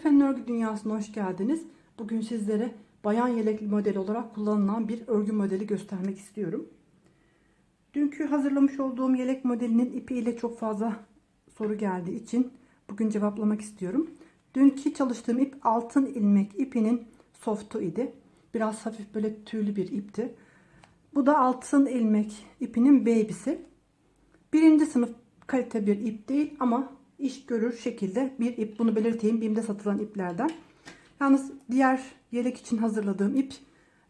Efe'nin örgü dünyasına hoş geldiniz. Bugün sizlere bayan yelekli model olarak kullanılan bir örgü modeli göstermek istiyorum. Dünkü hazırlamış olduğum yelek modelinin ipiyle çok fazla soru geldiği için bugün cevaplamak istiyorum. Dünkü çalıştığım ip altın ilmek ipinin softu idi. Biraz hafif böyle tüylü bir ipti. Bu da altın ilmek ipinin baby'si. Birinci sınıf kalite bir ip değil ama iş görür şekilde bir ip. Bunu belirteyim. BİM'de satılan iplerden. Yalnız diğer yelek için hazırladığım ip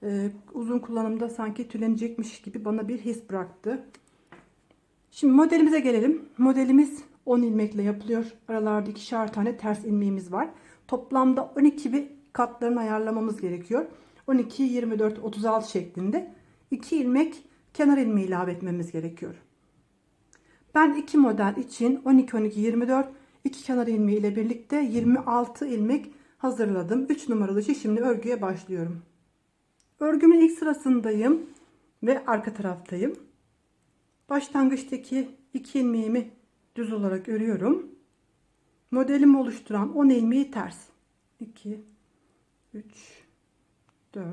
e, uzun kullanımda sanki tülenecekmiş gibi bana bir his bıraktı. Şimdi modelimize gelelim. Modelimiz 10 ilmekle yapılıyor. Aralarda ikişer tane ters ilmeğimiz var. Toplamda 12 bir katlarını ayarlamamız gerekiyor. 12, 24, 36 şeklinde. 2 ilmek kenar ilmeği ilave etmemiz gerekiyor. Ben iki model için 12 12 24 iki kenar ilmeği ile birlikte 26 ilmek hazırladım. 3 numaralı şimdi örgüye başlıyorum. Örgümün ilk sırasındayım ve arka taraftayım. Başlangıçtaki iki ilmeğimi düz olarak örüyorum. Modelimi oluşturan 10 ilmeği ters. 2 3 4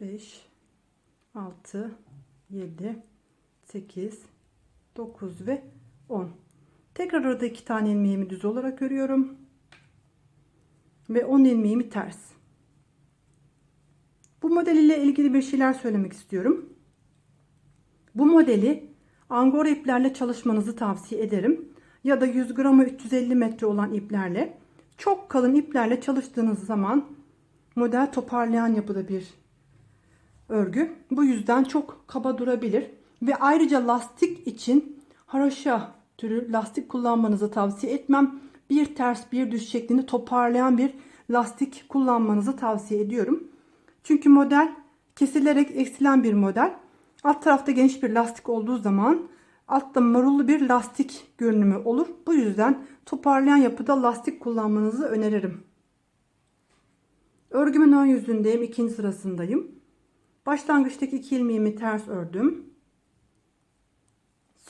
5 6 7 8 9 ve 10. Tekrar orada iki tane ilmeğimi düz olarak örüyorum. Ve 10 ilmeğimi ters. Bu model ile ilgili bir şeyler söylemek istiyorum. Bu modeli angora iplerle çalışmanızı tavsiye ederim. Ya da 100 gramı 350 metre olan iplerle. Çok kalın iplerle çalıştığınız zaman model toparlayan yapıda bir örgü. Bu yüzden çok kaba durabilir. Ve ayrıca lastik için haroşa türü lastik kullanmanızı tavsiye etmem. Bir ters bir düz şeklinde toparlayan bir lastik kullanmanızı tavsiye ediyorum. Çünkü model kesilerek eksilen bir model. Alt tarafta geniş bir lastik olduğu zaman altta marullu bir lastik görünümü olur. Bu yüzden toparlayan yapıda lastik kullanmanızı öneririm. Örgümün ön yüzündeyim. ikinci sırasındayım. Başlangıçtaki iki ilmeğimi ters ördüm.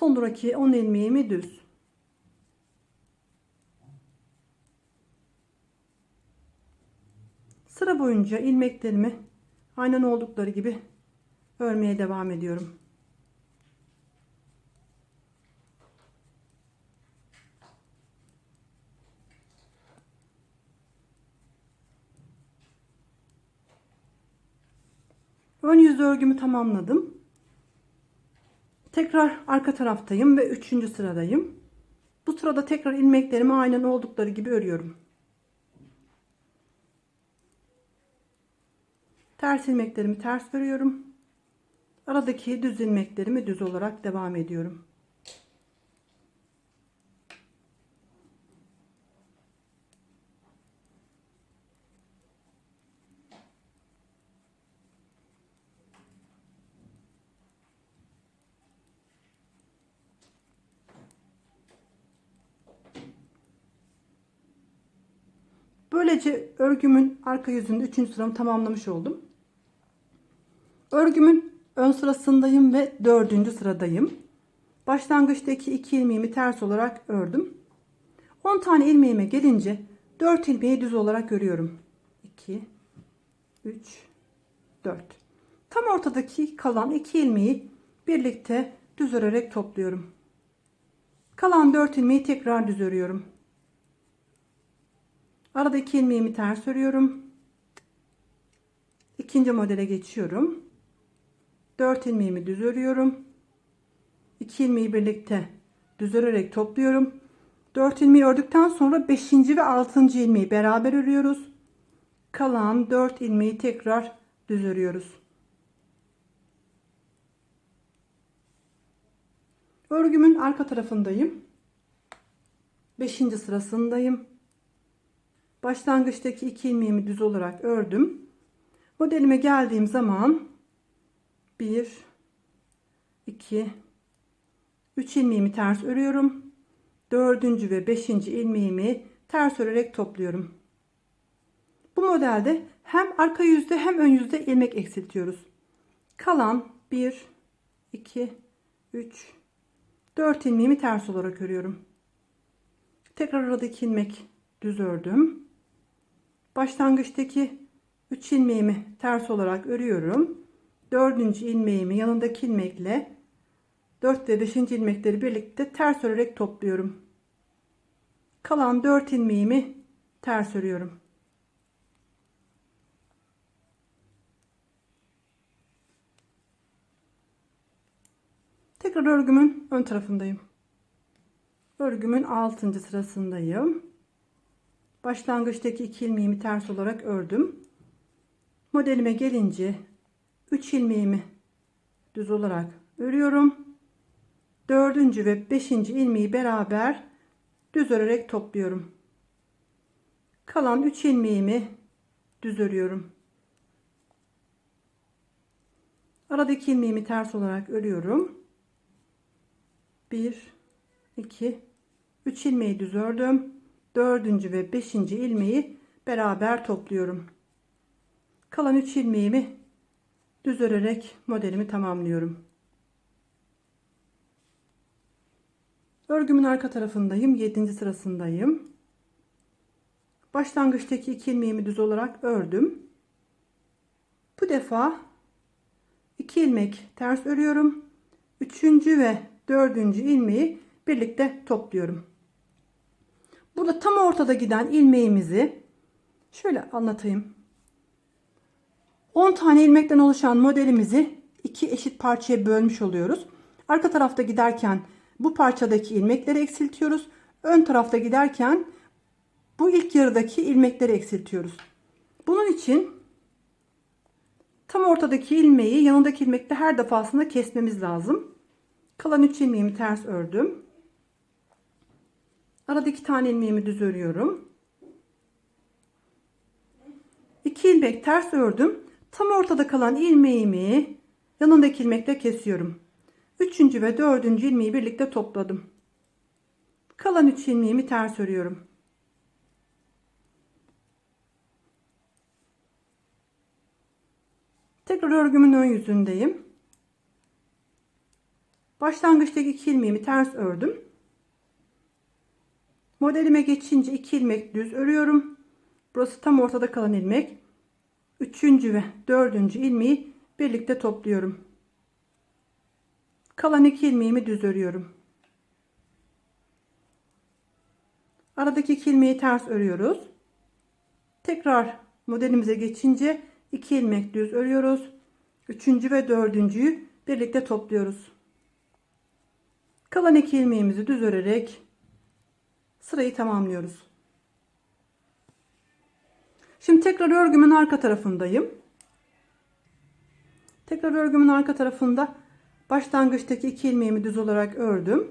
Sonraki 10 ilmeğimi düz. Sıra boyunca ilmeklerimi aynen oldukları gibi örmeye devam ediyorum. Ön yüz örgümü tamamladım. Tekrar arka taraftayım ve üçüncü sıradayım. Bu sırada tekrar ilmeklerimi aynen oldukları gibi örüyorum. Ters ilmeklerimi ters örüyorum. Aradaki düz ilmeklerimi düz olarak devam ediyorum. Böylece örgümün arka yüzünde 3. sıramı tamamlamış oldum. Örgümün ön sırasındayım ve 4. sıradayım. Başlangıçtaki 2 ilmeğimi ters olarak ördüm. 10 tane ilmeğime gelince 4 ilmeği düz olarak örüyorum. 2 3 4 Tam ortadaki kalan 2 ilmeği birlikte düz örerek topluyorum. Kalan 4 ilmeği tekrar düz örüyorum. Aradaki ilmeğimi ters örüyorum. İkinci modele geçiyorum. 4 ilmeğimi düz örüyorum. 2 ilmeği birlikte düz örerek topluyorum. 4 ilmeği ördükten sonra 5. ve 6. ilmeği beraber örüyoruz. Kalan 4 ilmeği tekrar düz örüyoruz. Örgümün arka tarafındayım. 5. sırasındayım. Başlangıçtaki iki ilmeğimi düz olarak ördüm. Modelime geldiğim zaman 1 2 3 ilmeğimi ters örüyorum. 4. ve 5. ilmeğimi ters örerek topluyorum. Bu modelde hem arka yüzde hem ön yüzde ilmek eksiltiyoruz. Kalan 1 2 3 4 ilmeğimi ters olarak örüyorum. Tekrar aradaki ilmek düz ördüm. Başlangıçtaki 3 ilmeğimi ters olarak örüyorum. 4. ilmeğimi yanındaki ilmekle 4 ve 5. ilmekleri birlikte ters örerek topluyorum. Kalan 4 ilmeğimi ters örüyorum. Tekrar örgümün ön tarafındayım. Örgümün 6. sırasındayım. Başlangıçtaki 2 ilmeğimi ters olarak ördüm. Modelime gelince 3 ilmeğimi düz olarak örüyorum. 4. ve 5. ilmeği beraber düz örerek topluyorum. Kalan 3 ilmeğimi düz örüyorum. Aradaki ilmeğimi ters olarak örüyorum. 1 2 3 ilmeği düz ördüm. 4. ve 5. ilmeği beraber topluyorum. Kalan 3 ilmeğimi düz örerek modelimi tamamlıyorum. Örgümün arka tarafındayım. 7. sırasındayım. Başlangıçtaki 2 ilmeğimi düz olarak ördüm. Bu defa 2 ilmek ters örüyorum. 3. ve 4. ilmeği birlikte topluyorum. Burada tam ortada giden ilmeğimizi şöyle anlatayım. 10 tane ilmekten oluşan modelimizi iki eşit parçaya bölmüş oluyoruz. Arka tarafta giderken bu parçadaki ilmekleri eksiltiyoruz. Ön tarafta giderken bu ilk yarıdaki ilmekleri eksiltiyoruz. Bunun için tam ortadaki ilmeği yanındaki ilmekle her defasında kesmemiz lazım. Kalan 3 ilmeğimi ters ördüm. Arada iki tane ilmeğimi düz örüyorum. 2 ilmek ters ördüm. Tam ortada kalan ilmeğimi yanındaki ilmekle kesiyorum. Üçüncü ve dördüncü ilmeği birlikte topladım. Kalan üç ilmeğimi ters örüyorum. Tekrar örgümün ön yüzündeyim. Başlangıçtaki iki ilmeğimi ters ördüm. Modelime geçince iki ilmek düz örüyorum. Burası tam ortada kalan ilmek. Üçüncü ve dördüncü ilmeği birlikte topluyorum. Kalan iki ilmeğimi düz örüyorum. Aradaki iki ilmeği ters örüyoruz. Tekrar modelimize geçince iki ilmek düz örüyoruz. Üçüncü ve dördüncüyü birlikte topluyoruz. Kalan iki ilmeğimizi düz örerek sırayı tamamlıyoruz. Şimdi tekrar örgümün arka tarafındayım. Tekrar örgümün arka tarafında başlangıçtaki iki ilmeğimi düz olarak ördüm.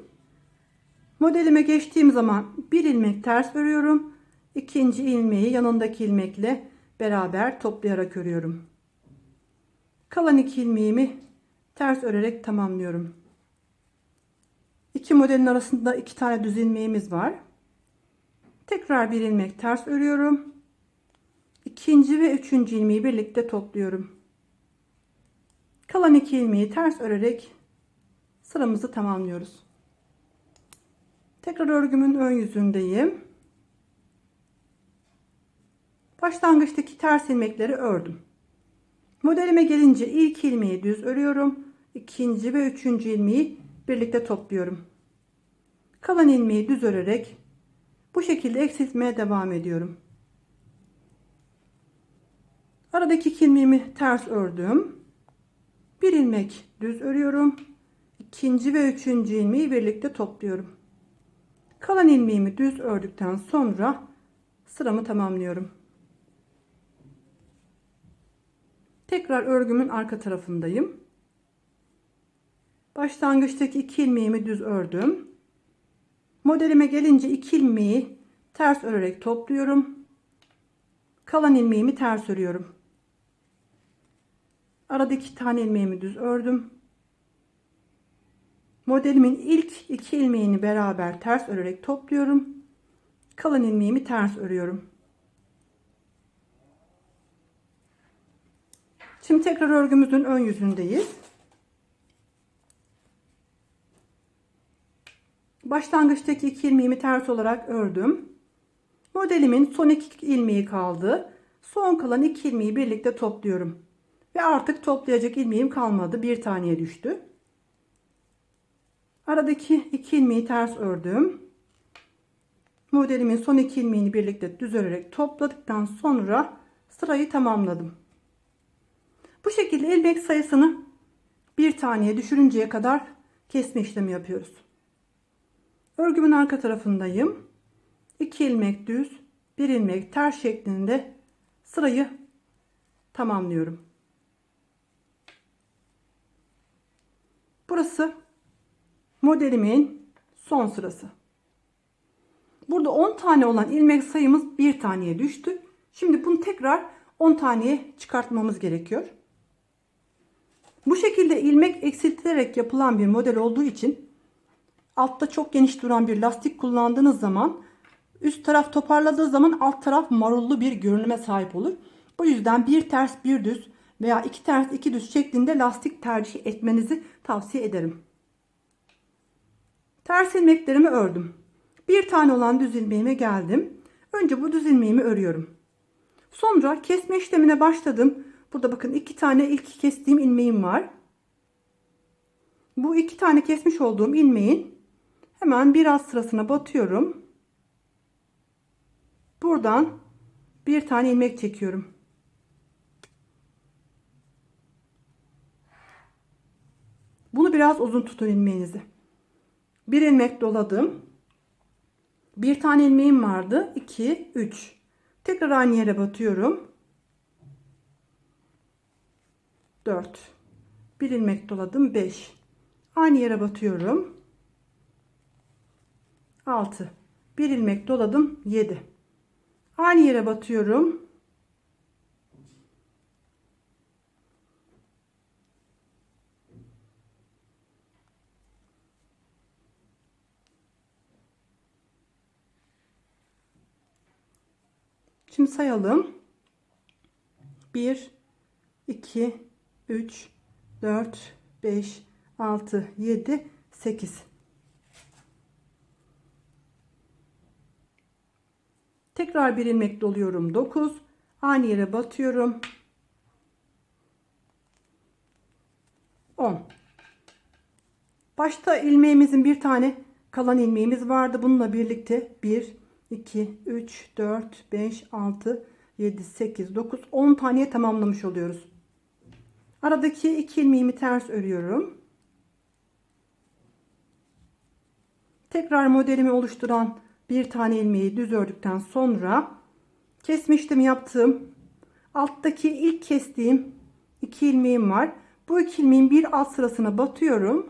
Modelime geçtiğim zaman bir ilmek ters örüyorum. İkinci ilmeği yanındaki ilmekle beraber toplayarak örüyorum. Kalan iki ilmeğimi ters örerek tamamlıyorum. İki modelin arasında iki tane düz ilmeğimiz var. Tekrar bir ilmek ters örüyorum. İkinci ve üçüncü ilmeği birlikte topluyorum. Kalan iki ilmeği ters örerek sıramızı tamamlıyoruz. Tekrar örgümün ön yüzündeyim. Başlangıçtaki ters ilmekleri ördüm. Modelime gelince ilk ilmeği düz örüyorum. ikinci ve üçüncü ilmeği birlikte topluyorum. Kalan ilmeği düz örerek bu şekilde eksiltmeye devam ediyorum. Aradaki iki ilmeğimi ters ördüm. Bir ilmek düz örüyorum. İkinci ve üçüncü ilmeği birlikte topluyorum. Kalan ilmeğimi düz ördükten sonra sıramı tamamlıyorum. Tekrar örgümün arka tarafındayım. Başlangıçtaki iki ilmeğimi düz ördüm. Modelime gelince iki ilmeği ters örerek topluyorum. Kalan ilmeğimi ters örüyorum. Arada iki tane ilmeğimi düz ördüm. Modelimin ilk iki ilmeğini beraber ters örerek topluyorum. Kalan ilmeğimi ters örüyorum. Şimdi tekrar örgümüzün ön yüzündeyiz. Başlangıçtaki iki ilmeğimi ters olarak ördüm. Modelimin son iki ilmeği kaldı. Son kalan iki ilmeği birlikte topluyorum. Ve artık toplayacak ilmeğim kalmadı. Bir taneye düştü. Aradaki iki ilmeği ters ördüm. Modelimin son iki ilmeğini birlikte düz örerek topladıktan sonra sırayı tamamladım. Bu şekilde ilmek sayısını bir taneye düşürünceye kadar kesme işlemi yapıyoruz. Örgümün arka tarafındayım. 2 ilmek düz, 1 ilmek ters şeklinde sırayı tamamlıyorum. Burası modelimin son sırası. Burada 10 tane olan ilmek sayımız bir taneye düştü. Şimdi bunu tekrar 10 taneye çıkartmamız gerekiyor. Bu şekilde ilmek eksiltilerek yapılan bir model olduğu için altta çok geniş duran bir lastik kullandığınız zaman üst taraf toparladığı zaman alt taraf marullu bir görünüme sahip olur. Bu yüzden bir ters bir düz veya iki ters iki düz şeklinde lastik tercih etmenizi tavsiye ederim. Ters ilmeklerimi ördüm. Bir tane olan düz ilmeğime geldim. Önce bu düz ilmeğimi örüyorum. Sonra kesme işlemine başladım. Burada bakın iki tane ilk kestiğim ilmeğim var. Bu iki tane kesmiş olduğum ilmeğin hemen biraz sırasına batıyorum. Buradan bir tane ilmek çekiyorum. Bunu biraz uzun tutun ilmeğinizi. Bir ilmek doladım. Bir tane ilmeğim vardı. 2, 3. Tekrar aynı yere batıyorum. 4. Bir ilmek doladım. 5. Aynı yere batıyorum. 6. Bir ilmek doladım. 7. Aynı yere batıyorum. Şimdi sayalım. 1 2 3 4 5 6 7 8 Tekrar bir ilmek doluyorum. 9 aynı yere batıyorum. 10 Başta ilmeğimizin bir tane kalan ilmeğimiz vardı. Bununla birlikte 1 2 3 4 5 6 7 8 9 10 taneye tamamlamış oluyoruz. Aradaki iki ilmeğimi ters örüyorum. Tekrar modelimi oluşturan bir tane ilmeği düz ördükten sonra kesme işlemi yaptığım alttaki ilk kestiğim iki ilmeğim var. Bu iki ilmeğin bir alt sırasına batıyorum.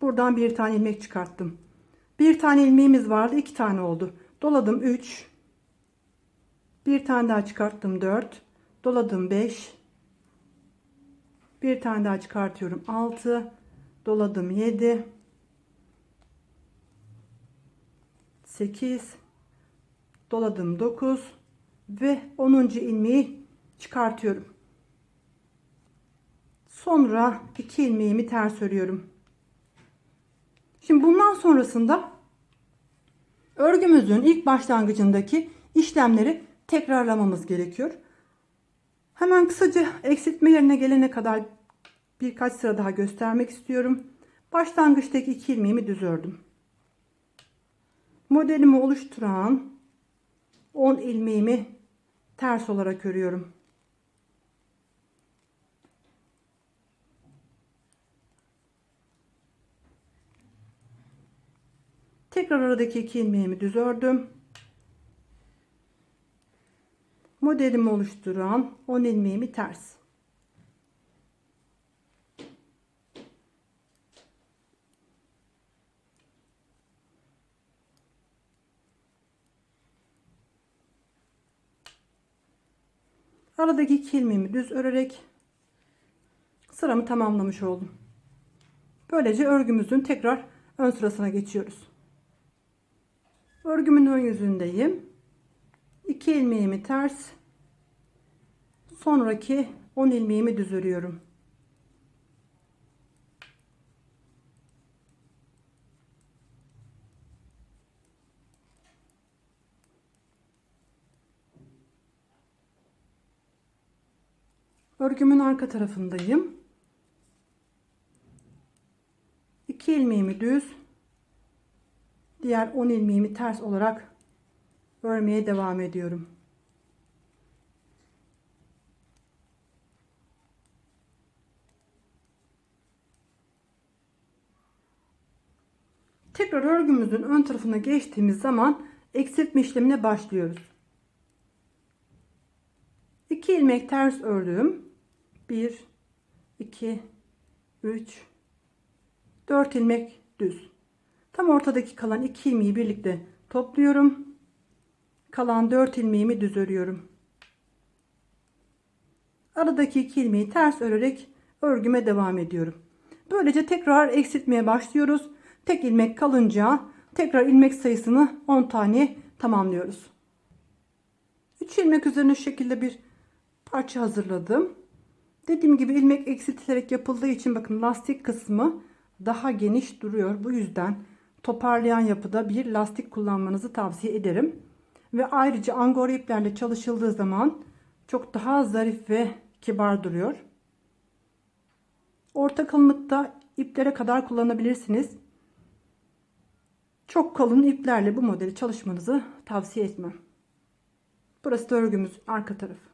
Buradan bir tane ilmek çıkarttım. Bir tane ilmeğimiz vardı. iki tane oldu. Doladım 3. Bir tane daha çıkarttım 4. Doladım 5. Bir tane daha çıkartıyorum 6. Doladım 7. 8 doladım 9 ve 10. ilmeği çıkartıyorum. Sonra 2 ilmeğimi ters örüyorum. Şimdi bundan sonrasında örgümüzün ilk başlangıcındaki işlemleri tekrarlamamız gerekiyor. Hemen kısaca eksiltme yerine gelene kadar birkaç sıra daha göstermek istiyorum. Başlangıçtaki iki ilmeğimi düz ördüm modelimi oluşturan 10 ilmeğimi ters olarak örüyorum. Tekrar aradaki iki ilmeğimi düz ördüm. Modelimi oluşturan 10 ilmeğimi ters. Aradaki iki ilmeğimi düz örerek sıramı tamamlamış oldum. Böylece örgümüzün tekrar ön sırasına geçiyoruz. Örgümün ön yüzündeyim. 2 ilmeğimi ters sonraki 10 ilmeğimi düz örüyorum. Örgümün arka tarafındayım. 2 ilmeğimi düz, diğer 10 ilmeğimi ters olarak örmeye devam ediyorum. Tekrar örgümüzün ön tarafına geçtiğimiz zaman eksiltme işlemine başlıyoruz. 2 ilmek ters ördüm. 1 2 3 4 ilmek düz. Tam ortadaki kalan 2 ilmeği birlikte topluyorum. Kalan 4 ilmeğimi düz örüyorum. Aradaki 2 ilmeği ters örerek örgüme devam ediyorum. Böylece tekrar eksiltmeye başlıyoruz. Tek ilmek kalınca tekrar ilmek sayısını 10 tane tamamlıyoruz. 3 ilmek üzerine şekilde bir parça hazırladım. Dediğim gibi ilmek eksiltilerek yapıldığı için bakın lastik kısmı daha geniş duruyor. Bu yüzden toparlayan yapıda bir lastik kullanmanızı tavsiye ederim. Ve ayrıca angora iplerle çalışıldığı zaman çok daha zarif ve kibar duruyor. Orta kalınlıkta iplere kadar kullanabilirsiniz. Çok kalın iplerle bu modeli çalışmanızı tavsiye etmem. Burası da örgümüz arka tarafı.